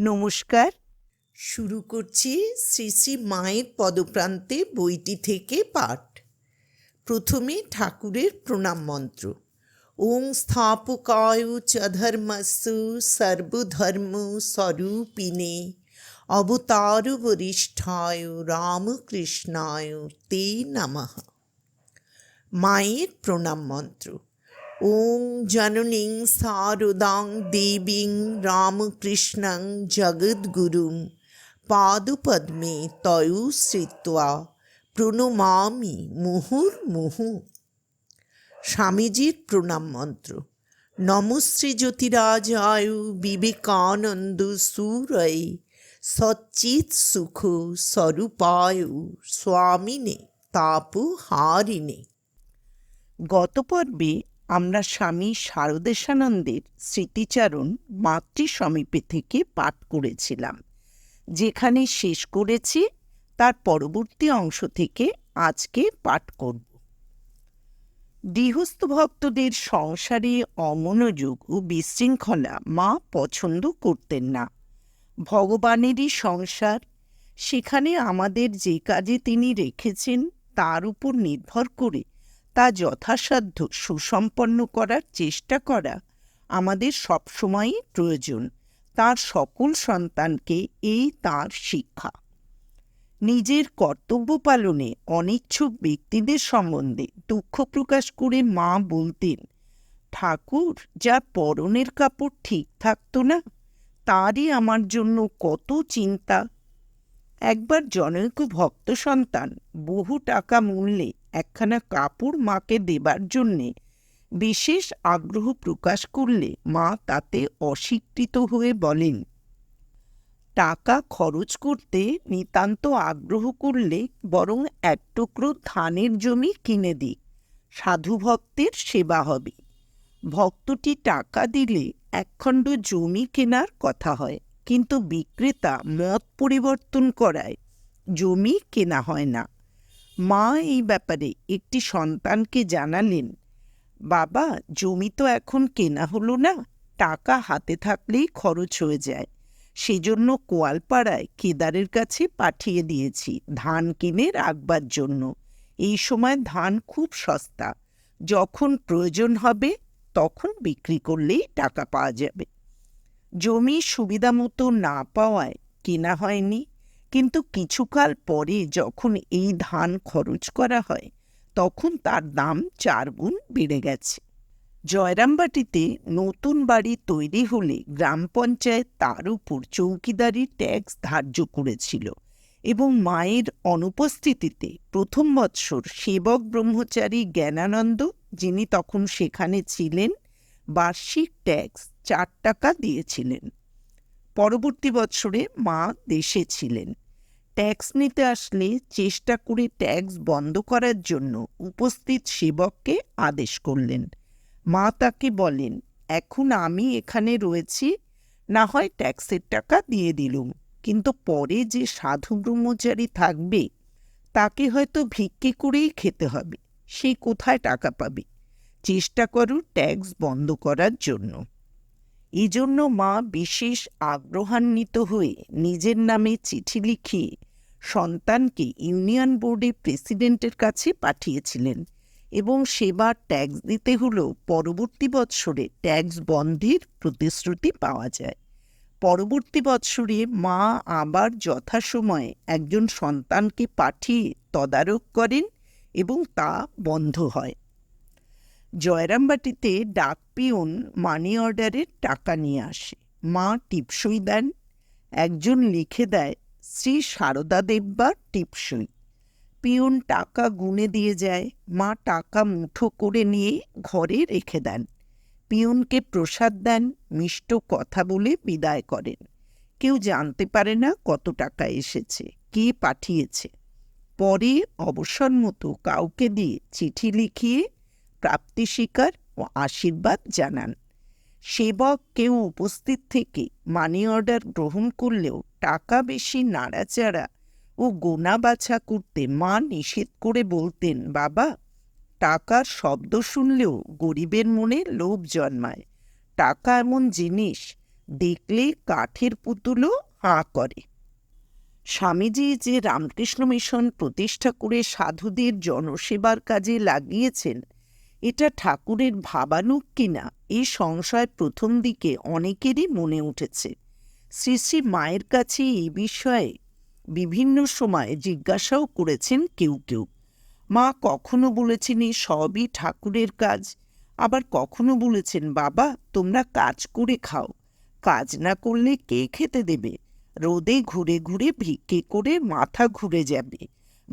নমস্কার। শুরু করছি শ্রী শ্রী মায়ের পদপ্রান্তে বইটি থেকে পাঠ। প্রথমে ঠাকুরের প্রণাম মন্ত্র। ওং স্থাপকায় চ ধর্মস্যু সর্বধর্ম স্বরূপিণে। অবতার বরিষ্ঠায় রামকৃষ্ণায় তে নমঃ। মায়ের প্রণাম মন্ত্র। ওং জননীং সারদাং দেবীং রামকৃষ্ণং জগদ্গুরুং পাদপদ্মে তয়ু শ্রিত্বা প্রণমামি মুহুর্মুহু স্বামীজির প্রণাম মন্ত্র। নমশ্রী জ্যোতিরাজায়ু বিবেকানন্দ সুরয় সচ্চিৎ সুখ স্বরূপায়ু স্বামিনে তাপহারিণে। গত পর্বে আমরা স্বামী শারদেশানন্দের স্মৃতিচারণ মাতৃ সমীপে থেকে পাঠ করেছিলাম। যেখানে শেষ করেছি, তার পরবর্তী অংশ থেকে আজকে পাঠ করব। গৃহস্থ ভক্তদের সংসারে অমনোযোগ ও বিশৃঙ্খলা মা পছন্দ করতেন না। ভগবানেরই সংসার, সেখানে আমাদের যে কাজে তিনি রেখেছেন, তার উপর নির্ভর করে তা যথাসাধ্য সুসম্পন্ন করার চেষ্টা করা আমাদের সবসময়ই প্রয়োজন। তার সকল সন্তানকে এই তার শিক্ষা। নিজের কর্তব্য পালনে অনিচ্ছুক ব্যক্তিদের সম্বন্ধে দুঃখ প্রকাশ করে মা বলতেন, ঠাকুর যার পরনের কাপড় ঠিক থাকতো না, তারই আমার জন্য কত চিন্তা। একবার জনৈক ভক্ত সন্তান বহু টাকা মূল্যে একখানা কাপড় মাকে দেবার জন্যে বিশেষ আগ্রহ প্রকাশ করলে মা তাতে অস্বীকৃত হয়ে বলেন, টাকা খরচ করতে নিতান্ত আগ্রহ করলে বরং এক টুকরো ধানের জমি কিনে দিক সাধু ভক্তের সেবা হবে। ভক্তটি টাকা দিলে একখণ্ড জমি কেনার কথা হয়, কিন্তু বিক্রেতা মত পরিবর্তন করায় জমি কেনা হয় না। মা এই ব্যাপারে একটি সন্তানকে জানালেন, বাবা, জমি তো এখন কেনা হলো না, টাকা হাতে থাকলেই খরচ হয়ে যায়। সেজন্য কোয়ালপাড়ায় কেদারের কাছে পাঠিয়ে দিয়েছি ধান কিনে রাখবার জন্য। এই সময় ধান খুব সস্তা। যখন প্রয়োজন হবে, তখন বিক্রি করলেই টাকা পাওয়া যাবে। জমি সুবিধা মতো না পাওয়ায় কেনা হয়নি। কিন্তু কিছুকাল পরে যখন এই ধান খরচ করা হয়, তখন তার দাম চার গুণ বেড়ে গেছে। জয়রামবাটিতে নতুন বাড়ি তৈরি হলে গ্রাম পঞ্চায়েত তার উপর চৌকিদারি ট্যাক্স ধার্য করেছিল এবং মায়ের অনুপস্থিতিতে প্রথম বৎসর সেবক ব্রহ্মচারী জ্ঞানানন্দ, যিনি তখন সেখানে ছিলেন, বার্ষিক ট্যাক্স চার টাকা দিয়েছিলেন। পরবর্তী বৎসরে মা দেশে ছিলেন। ট্যাক্স নিতে আসলে চেষ্টা করে ট্যাক্স বন্ধ করার জন্য উপস্থিত সেবককে আদেশ করলেন। মা তাকে বলেন, এখন আমি এখানে রয়েছি, না হয় ট্যাক্সের টাকা দিয়ে দিলুম, কিন্তু পরে যে সাধু ব্রহ্মচারী থাকবে, তাকে হয়তো ভিক্ষে করেই খেতে হবে, সে কোথায় টাকা পাবে? চেষ্টা করো ট্যাক্স বন্ধ করার জন্য। এজন্য মা বিশেষ আগ্রহান্বিত হয়ে নিজের নামে চিঠি লিখে সন্তানকে ইউনিয়ন বোর্ডে প্রেসিডেন্টের কাছে পাঠিয়েছিলেন এবং সেবার ট্যাক্স দিতে হলেও পরবর্তী বৎসরে ট্যাক্স বন্ধের প্রতিশ্রুতি পাওয়া যায়। পরবর্তী বৎসরে মা আবার যথাসময়ে একজন সন্তানকে পাঠিয়ে তদারক করেন এবং তা বন্ধ হয়। জয়রামবাটিতে ডাক পিয়ন মানি অর্ডারের টাকা নিয়ে আসে। মা টিপসই দেন। একজন লিখে দেয়, শ্রী সারদা দেববার টিপসই। পিয়ন টাকা গুনে দিয়ে যায়। মা টাকা মুঠো করে নিয়ে ঘরে রেখে দেন। পিয়নকে প্রসাদ দেন, মিষ্ট কথা বলে বিদায় করেন। কেউ জানতে পারে না কত টাকা এসেছে, কে পাঠিয়েছে। পরে অবসর মতো কাউকে দিয়ে চিঠি লিখিয়ে প্রাপ্তি স্বীকার ও আশীর্বাদ জানান। সেবক কেউ উপস্থিত থেকে মানি অর্ডার গ্রহণ করলেও টাকা বেশি নাড়াচাড়া ও গোনা বাছা করতে মা নিষেধ করে বলতেন, বাবা, টাকার শব্দ শুনলেও গরিবের মনে লোভ জন্মায়। টাকা এমন জিনিস দেখলে কাঠের পুতুলও হাঁ করে। স্বামীজি যে রামকৃষ্ণ মিশন প্রতিষ্ঠা করে সাধুদের জনসেবার কাজে লাগিয়েছেন এটা ঠাকুরের ভাবানুক কিনা, এই সংশয় প্রথম দিকে অনেকেরই মনে উঠেছে। শ্রী শ্রী মায়ের কাছে এই বিষয়ে বিভিন্ন সময়ে জিজ্ঞাসাও করেছেন কেউ কেউ। মা কখনো বলেছেন এই সবই ঠাকুরের কাজ। আবার কখনো বলেছেন, বাবা, তোমরা কাজ করে খাও। কাজ না করলে কে খেতে দেবে? রোদে ঘুরে ঘুরে ভিক্ষে করে মাথা ঘুরে যাবে।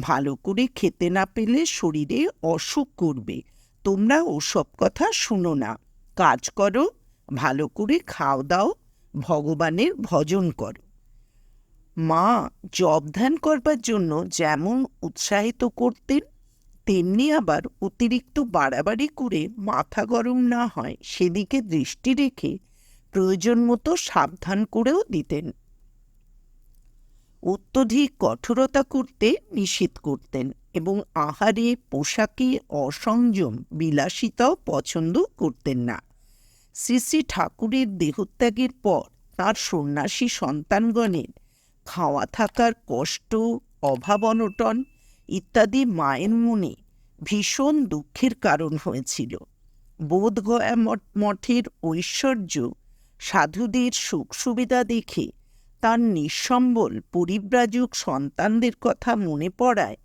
ভালো করে খেতে না পেলে শরীরে অসুখ করবে। তোমরা ওসব কথা শুনো না। কাজ করো, ভালো করে খাও দাও, ভগবানের ভজন করো। মা জব ধ্যান করবার জন্য যেমন উৎসাহিত করতেন, তেমনি আবার অতিরিক্ত বাড়াবাড়ি করে মাথা গরম না হয় সেদিকে দৃষ্টি রেখে প্রয়োজন মতো সাবধান করেও দিতেন। অত্যধিক কঠোরতা করতে নিষেধ করতেন। এবং আহারে পোশাকে অসংযম, বিলাসিতাও পছন্দ করতেন না। শ্রী শ্রী ঠাকুরের দেহত্যাগের পর তার সন্ন্যাসী সন্তানগণের খাওয়া থাকার কষ্ট অভাব অনটন ইত্যাদি মায়ের মনে ভীষণ দুঃখের কারণ হয়েছিল। বোধগয়া মঠের ঐশ্বর্য সাধুদের সুখ সুবিধা দেখে তার নিঃসম্বল, পরিব্রাজক সন্তানদের কথা মনে পড়ায়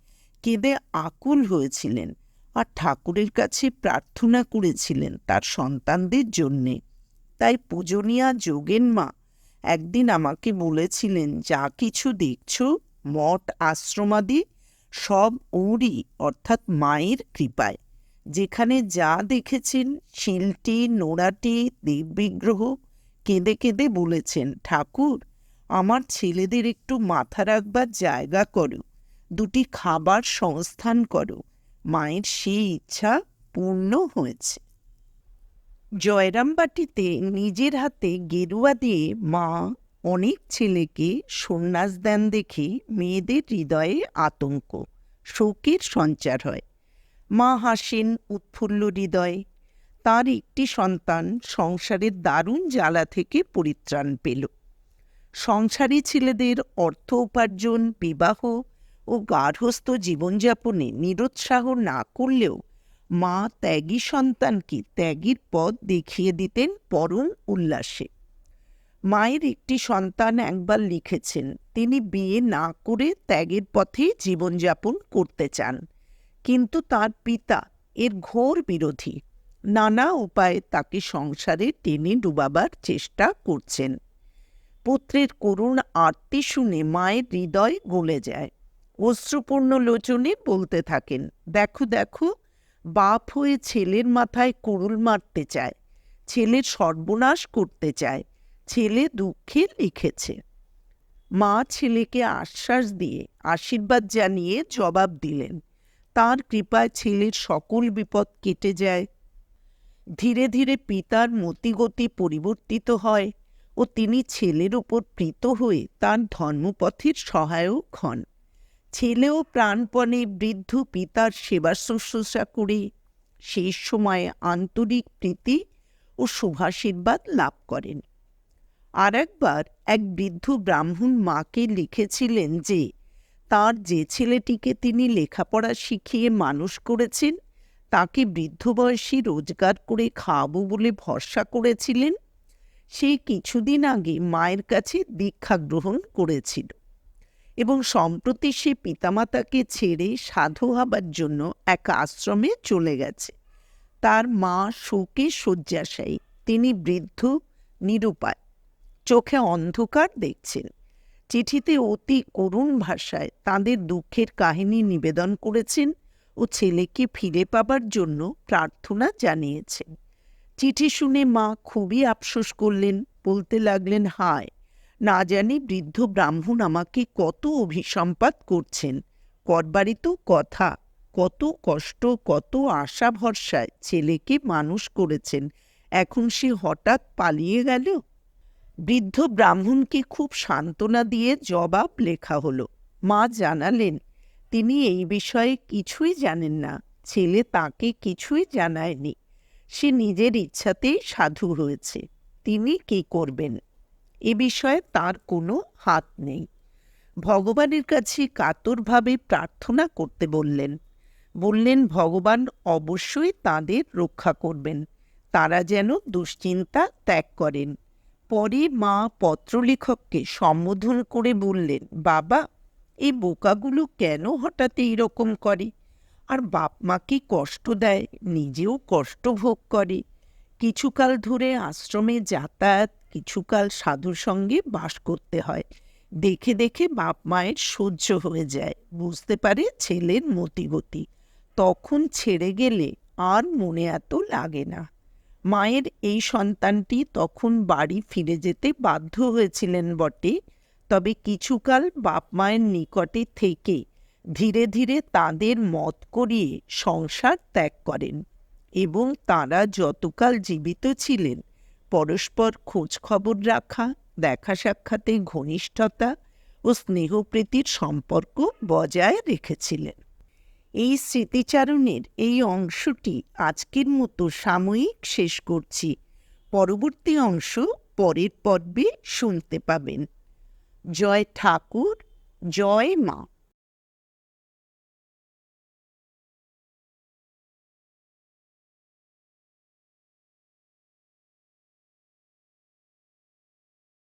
কেঁদে আকুল হয়েছিলেন আর ঠাকুরের কাছে প্রার্থনা করেছিলেন তার সন্তানদের জন্যে। তাই পূজনীয়া যোগেন মা একদিন আমাকে বলেছিলেন, যা কিছু দেখছ, মঠ, আশ্রমাদি, সব ওরই, অর্থাৎ মায়ের কৃপায়। যেখানে যা দেখেছেন, শিলটি, নোড়াটি দেববিগ্রহ কেঁদে কেঁদে বলেছেন, ঠাকুর, আমার ছেলেদের একটু মাথা রাখবার জায়গা করো। দুটি খাবার সংস্থান করো। মায়ের সেই ইচ্ছা পূর্ণ হয়েছে। জয়রামবাটিতে নিজের হাতে গেরুয়া দিয়ে মা অনেক ছেলেকে সন্ন্যাস দেন দেখে মেয়েদের হৃদয়ে আতঙ্ক, শোকের সঞ্চার হয়। মা হাসেন উৎফুল্ল হৃদয়ে, তার একটি সন্তান সংসারের দারুণ জ্বালা থেকে পরিত্রাণ পেল। সংসারী ছেলেদের অর্থ উপার্জন, বিবাহ ও গার্হস্থ জীবনযাপনে নিরুৎসাহ না করলেও মা ত্যাগী সন্তানকে ত্যাগীর পথ দেখিয়ে দিতেন পরম উল্লাসে। মায়ের একটি সন্তান একবার লিখেছেন, তিনি বিয়ে না করে ত্যাগের পথে জীবনযাপন করতে চান। কিন্তু তার পিতা এর ঘোর বিরোধী। নানা উপায়ে তাকে সংসারে টেনে ডুবাবার চেষ্টা করছেন। পুত্রের করুণ আরতি শুনে মায়ের হৃদয় গলে যায়। অশ্রুপূর্ণ লোচনে বলতে থাকেন, দেখো দেখো, বাপ হয়ে ছেলের মাথায় কুড়ুল মারতে চায়, ছেলের সর্বনাশ করতে চায়, ছেলে দুঃখে লিখেছে। মা ছেলেকে আশ্বাস দিয়ে, আশীর্বাদ জানিয়ে জবাব দিলেন, তার কৃপায় ছেলের সকল বিপদ কেটে যায়। ধীরে ধীরে পিতার মতিগতি পরিবর্তিত হয় ও তিনি ছেলের উপর প্রীত হয়ে তার ধর্মপথের সহায়ক হন। ছেলেও প্রাণপণে বৃদ্ধ পিতার সেবা শুশ্রূষা করে। সেই সময়ে আন্তরিক প্রীতি ও শুভাশীর্বাদ লাভ করেন। আর একবার এক বৃদ্ধ ব্রাহ্মণ মাকে লিখেছিলেন যে, তার যে ছেলেটিকে তিনি লেখাপড়া শিখিয়ে মানুষ করেছেন, তাকে বৃদ্ধ বয়সী রোজগার করে খাওয়াবো বলে ভরসা করেছিলেন। সে কিছুদিন আগে মায়ের কাছে দীক্ষা গ্রহণ করেছিল। এবং সম্প্রতি সে পিতামাতাকে ছেড়ে সাধু হবার জন্য এক আশ্রমে চলে গেছে। তার মা শোকে শয্যাশায়ী, তিনি বৃদ্ধ, নিরুপায়। চোখে অন্ধকার দেখছেন। চিঠিতে অতি করুণ ভাষায় তাদের দুঃখের কাহিনী নিবেদন করেছেন ও ছেলেকে ফিরে পাবার জন্য প্রার্থনা জানিয়েছেন। চিঠি শুনে মা খুবই আফসোস করলেন, বলতে লাগলেন, হায় না জানি বৃদ্ধ ব্রাহ্মণ আমাকে কত অভিসম্পাত করছেন। করবারই তো কথা, কত কষ্ট, কত আশা ভরসায় ছেলেকে মানুষ করেছেন। এখন সে হঠাৎ পালিয়ে গেল? বৃদ্ধ ব্রাহ্মণকে খুব সান্ত্বনা দিয়ে জবাব লেখা হলো, মা জানালেন, তিনি এই বিষয়ে কিছুই জানেন না, ছেলে তাকে কিছুই জানায়নি। সে নিজের ইচ্ছাতেই সাধু হয়েছে, তিনি কি করবেন? এ বিষয়ে তার কোনো হাত নেই। ভগবানের কাছে কাতরভাবে প্রার্থনা করতে বললেন। বললেন, ভগবান অবশ্যই তাদের রক্ষা করবেন। তারা যেন দুশ্চিন্তা ত্যাগ করেন। পরে মা পত্রলেখককে সম্বোধন করে বললেন, বাবা, এই বোকাগুলো কেন হঠাৎ এইরকম করে? আর বাপ মাকে কষ্ট দেয়, নিজেও কষ্ট ভোগ করে। কিছুকাল ধরে আশ্রমে যাতায়াত কিছুকাল সাধুর সঙ্গে বাস করতে হয়। দেখে দেখে বাপ মায়ের সহ্য হয়ে যায়। বুঝতে পারে ছেলের মতিগতি। তখন ছেড়ে গেলে আর মনে এত লাগে না। মায়ের এই সন্তানটি তখন বাড়ি ফিরে যেতে বাধ্য হয়েছিলেন বটে। তবে কিছুকাল বাপ মায়ের নিকটে থেকে ধীরে ধীরে তাদের মত করিয়ে সংসার ত্যাগ করেন এবং তারা যতকাল জীবিত ছিলেন পরস্পর খোঁজ খবর রাখা দেখা সাক্ষাতে ঘনিষ্ঠতা ও স্নেহপ্রীতির সম্পর্ক বজায় রেখেছিলেন। এই স্মৃতিচারণের এই অংশটি আজকের মতো সাময়িক শেষ করছি। পরবর্তী অংশ পরের পর্বে শুনতে পাবেন। জয় ঠাকুর, জয় মা।